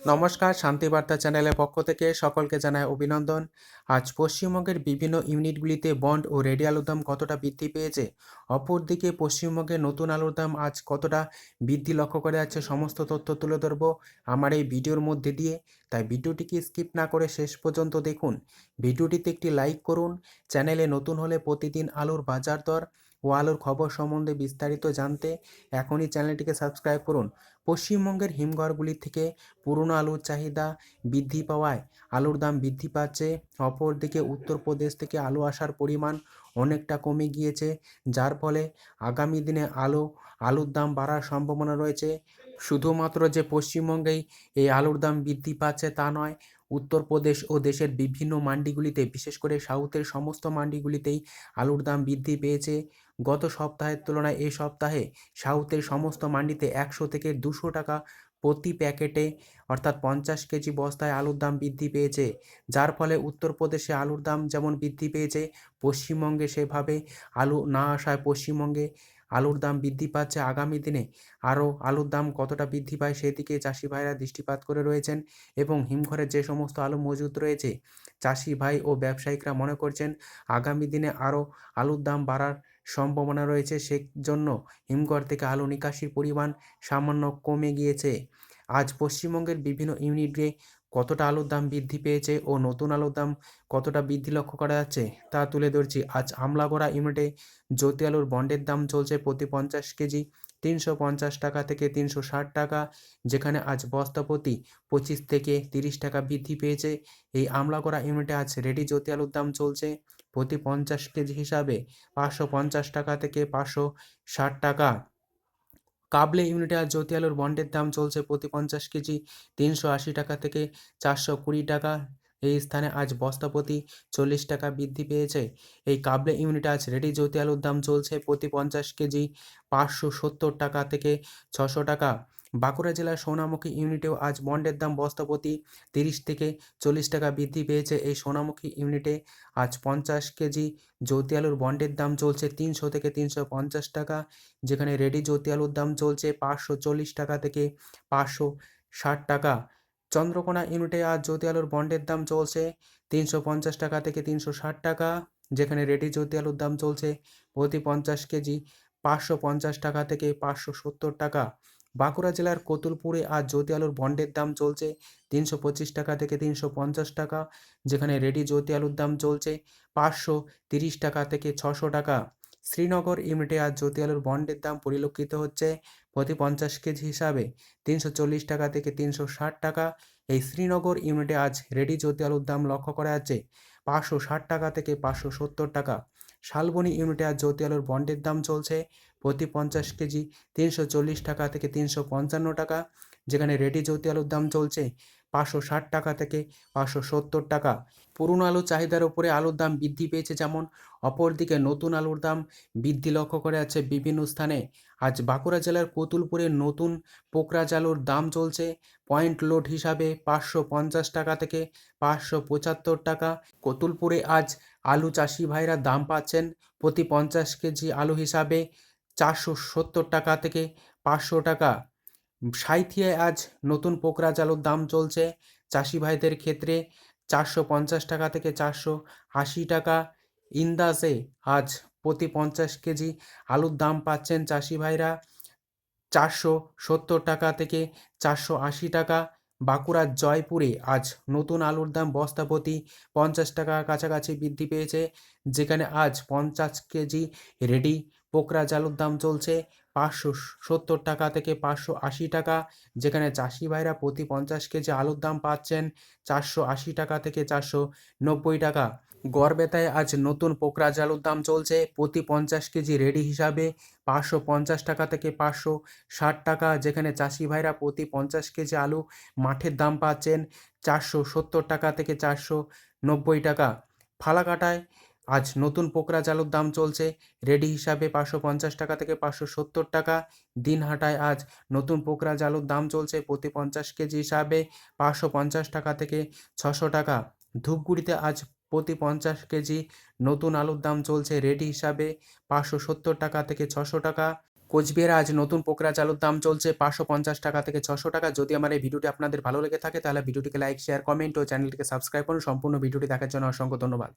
নমস্কার শান্তিবার্তা চ্যানেলের পক্ষ থেকে সকলকে জানায় অভিনন্দন। আজ পশ্চিমবঙ্গের বিভিন্ন ইউনিটগুলিতে বন্ড ও রেডি আলুর দাম কতটা বৃদ্ধি পেয়েছে? অপরদিকে পশ্চিমবঙ্গের নতুন আলুর দাম আজ কতটা বৃদ্ধি লক্ষ্য করে যাচ্ছে সমস্ত তথ্য তুলে ধরবো আমার এই ভিডিওর মধ্যে দিয়ে। তাই ভিডিওটিকে স্কিপ না করে শেষ পর্যন্ত দেখুন। ভিডিওটিতে একটি লাইক করুন, চ্যানেলে নতুন হলে প্রতিদিন আলুর বাজার দর ও আলুর খবর সম্বন্ধে বিস্তারিত জানতে এখনই চ্যানেলটিকে সাবস্ক্রাইব করুন। পশ্চিমবঙ্গের হিমঘরগুলি থেকে পুরনো আলুর চাহিদা বৃদ্ধি পাওয়ায় আলুর দাম বৃদ্ধি পাচ্ছে। অপরদিকে উত্তরপ্রদেশ থেকে আলু আসার পরিমাণ অনেকটা কমে গিয়েছে, যার ফলে আগামী দিনে আলু, আলুর দাম বাড়ার সম্ভাবনা রয়েছে। শুধুমাত্র যে পশ্চিমবঙ্গেই এই আলুর দাম বৃদ্ধি পাচ্ছে তা নয়, উত্তরপ্রদেশ ও দেশের বিভিন্ন মান্ডিগুলিতে, বিশেষ করে সাউথের সমস্ত মান্ডিগুলিতেই আলুর দাম বৃদ্ধি পেয়েছে। গত সপ্তাহের তুলনায় এই সপ্তাহে সাউথের সমস্ত মান্ডিতে একশো থেকে দুশো টাকা প্রতি প্যাকেটে, অর্থাৎ পঞ্চাশ কেজি বস্তায় আলুর দাম বৃদ্ধি পেয়েছে, যার ফলে উত্তরপ্রদেশে আলুর দাম যেমন বৃদ্ধি পেয়েছে, পশ্চিমবঙ্গে সেভাবে আলু না আসায় পশ্চিমবঙ্গে আলুর দাম বৃদ্ধি পাচ্ছে। আগামী দিনে আরও আলুর দাম কতটা বৃদ্ধি পায় সেদিকে চাষি ভাইরা দৃষ্টিপাত করে রয়েছেন এবং হিমঘরে যে সমস্ত আলু মজুদ রয়েছে, চাষি ভাই ও ব্যবসায়িকরা মনে করছেন, আগামী দিনে আরও আলুর দাম বাড়ার সম্ভাবনা রয়েছে। সেজন্য হিমঘর থেকে আলু নিকাশির পরিমাণ সামান্য কমে গিয়েছে। আজ পশ্চিমবঙ্গের বিভিন্ন ইউনিটে কতটা আলুর দাম বৃদ্ধি পেয়েছে ও নতুন আলুর দাম কতটা বৃদ্ধি লক্ষ্য করা যাচ্ছে তা তুলে ধরছি। আজ আমলাগড়া ইউনিটে জ্যোতি আলুর বন্ডের দাম চলছে প্রতি পঞ্চাশ কেজি। তিনশো পঞ্চাশ টাকা থেকে তিনশো ষাট টাকা, যেখানে আজ বস্তা প্রতি পঁচিশ থেকে তিরিশ টাকা বৃদ্ধি পেয়েছে। এই আমলাগড়া ইউনিটে আজ রেডি জ্যোতি আলুর দাম চলছে প্রতি পঞ্চাশ কেজি হিসাবে পাঁচশো পঞ্চাশ টাকা থেকে পাঁচশো ষাট টাকা। কাবলে ইউনিটে আজ জ্যোতি আলুর বন্ডের দাম চলছে প্রতি পঞ্চাশ কেজি তিনশো আশি টাকা থেকে চারশো কুড়ি টাকা। এই স্থানে আজ বস্তা প্রতি চল্লিশ টাকা বৃদ্ধি পেয়েছে। এই কাবলে ইউনিটে আজ রেডি জ্যোতি আলুর দাম চলছে প্রতি পঞ্চাশ কেজি পাঁচশো সত্তর টাকা থেকে ছশো টাকা। বাঁকুড়া জেলার সোনামুখী ইউনিটেও আজ বন্ডের দাম বস্তা প্রতি তিরিশ থেকে চল্লিশ টাকা বৃদ্ধি পেয়েছে। এই সোনামুখী ইউনিটে আজ পঞ্চাশ কেজি জ্যোতি আলুর বন্ডের দাম চলছে তিনশো থেকে তিনশো পঞ্চাশ টাকা, যেখানে রেডি জ্যোতি আলুর দাম চলছে পাঁচশো চল্লিশ টাকা থেকে পাঁচশো ষাট টাকা। চন্দ্রকোনা ইউনিটে আজ জ্যোতি আলুর বন্ডের দাম চলছে তিনশো পঞ্চাশ টাকা থেকে তিনশো ষাট টাকা, যেখানে রেডি জ্যোতি আলুর দাম চলছে প্রতি পঞ্চাশ কেজি পাঁচশো পঞ্চাশ টাকা থেকে পাঁচশো সত্তর টাকা। বাঁকুড়া জেলার কতুলপুরে আজ জ্যোতি আলুর বন্ডের দাম চলছে তিনশো পঁচিশ টাকা থেকে তিনশো পঞ্চাশ টাকা, যেখানে রেডি জ্যোতি আলুর দাম চলছে পাঁচশো তিরিশ টাকা থেকে ছশো টাকা। শ্রীনগর ইউনিটে আজ জ্যোতি আলুর বন্ডের দাম পরিলক্ষিত হচ্ছে প্রতি পঞ্চাশ কেজি হিসাবে। তিনশো চল্লিশ টাকা থেকে তিনশো ষাট টাকা। এই শ্রীনগর ইউনিটে আজ রেডি জ্যোতি আলুর দাম লক্ষ্য করা যাচ্ছে পাঁচশো ষাট টাকা থেকে পাঁচশো সত্তর টাকা। শালবনি ইউনিটে আজ জ্যোতি আলুর বন্ডের দাম চলছে প্রতি পঞ্চাশ কেজি তিনশো চল্লিশ টাকা থেকে তিনশো পঞ্চান্ন টাকা। যেখানে রেডি জ্যোতি আলুর দাম চলছে, পাঁচশো ষাট টাকা থেকে পাঁচশো সত্তর টাকা। পুরনো আলুর চাহিদার উপরে আলুর দাম বৃদ্ধি পেয়েছে যেমন, অপরদিকে নতুন আলুর দাম বৃদ্ধি লক্ষ্য করে আছে বিভিন্ন স্থানে। আজ বাঁকুড়া জেলার কতুলপুরে নতুন পোকরাজ আলুর দাম চলছে, পয়েন্ট লোড হিসাবে পাঁচশো পঞ্চাশ টাকা থেকে পাঁচশো পঁচাত্তর টাকা। কতুলপুরে আজ আলু চাষি ভাইরা দাম পাচ্ছেন প্রতি পঞ্চাশ কেজি আলু হিসাবে চারশো সত্তর টাকা থেকে পাঁচশো টাকা। সাঁইথিয়ায় আজ নতুন পোকরা আলুর দাম চলছে। চাষি ভাইদের ক্ষেত্রে চারশো পঞ্চাশ টাকা থেকে চারশো আশি টাকা। ইন্দাসে আজ প্রতি পঞ্চাশ কেজি আলুর দাম পাচ্ছেন চাষি ভাইরা চারশো সত্তর টাকা থেকে চারশো আশি টাকা। বাঁকুড়ার জয়পুরে আজ নতুন আলুর দাম বস্তা প্রতি পঞ্চাশ টাকা কাছাকাছি বৃদ্ধি পেয়েছে। যেখানে আজ পঞ্চাশ কেজি রেডি পোকরা আলুর দাম চলছে। পাঁচশো সত্তর টাকা থেকে পাঁচশো আশি টাকা, যেখানে চাষি ভাইরা প্রতি পঞ্চাশ কেজি আলুর দাম পাচ্ছেন চারশো আশি টাকা থেকে চারশো নব্বই টাকা। গড়বেতায় আজ নতুন পোকরাজ আলুর দাম চলছে, প্রতি পঞ্চাশ কেজি রেডি হিসাবে পাঁচশো পঞ্চাশ টাকা থেকে পাঁচশো ষাট টাকা, যেখানে চাষি ভাইরা প্রতি পঞ্চাশ কেজি আলু মাঠের দাম পাচ্ছেন চারশো সত্তর টাকা থেকে চারশো নব্বই টাকা। ফালাকাটায় আজ নতুন পোকরা চালুর দাম চলছে। রেডি হিসাবে পাঁচশো পঞ্চাশ টাকা থেকে পাঁচশো সত্তর টাকা। দিন দিনহাটায় আজ নতুন পোকরা চালুর দাম চলছে প্রতি পঞ্চাশ কেজি হিসাবে পাঁচশো পঞ্চাশ টাকা থেকে ছশো টাকা। ধূপগুড়িতে আজ প্রতি পঞ্চাশ কেজি নতুন আলুর দাম চলছে রেডি হিসাবে পাঁচশো সত্তর টাকা থেকে ছশো টাকা। কোচবিহারে আজ নতুন পোকরা চালুর দাম চলছে পাঁচশো পঞ্চাশ টাকা থেকে ছশো টাকা। যদি আমার এই ভিডিওটি আপনাদের ভালো লেগে থাকে তাহলে ভিডিওটিকে লাইক শেয়ার কমেন্ট ও চ্যানেলটিকে সাবস্ক্রাইব করুন। সম্পূর্ণ ভিডিওটি দেখার জন্য অসংখ্য ধন্যবাদ।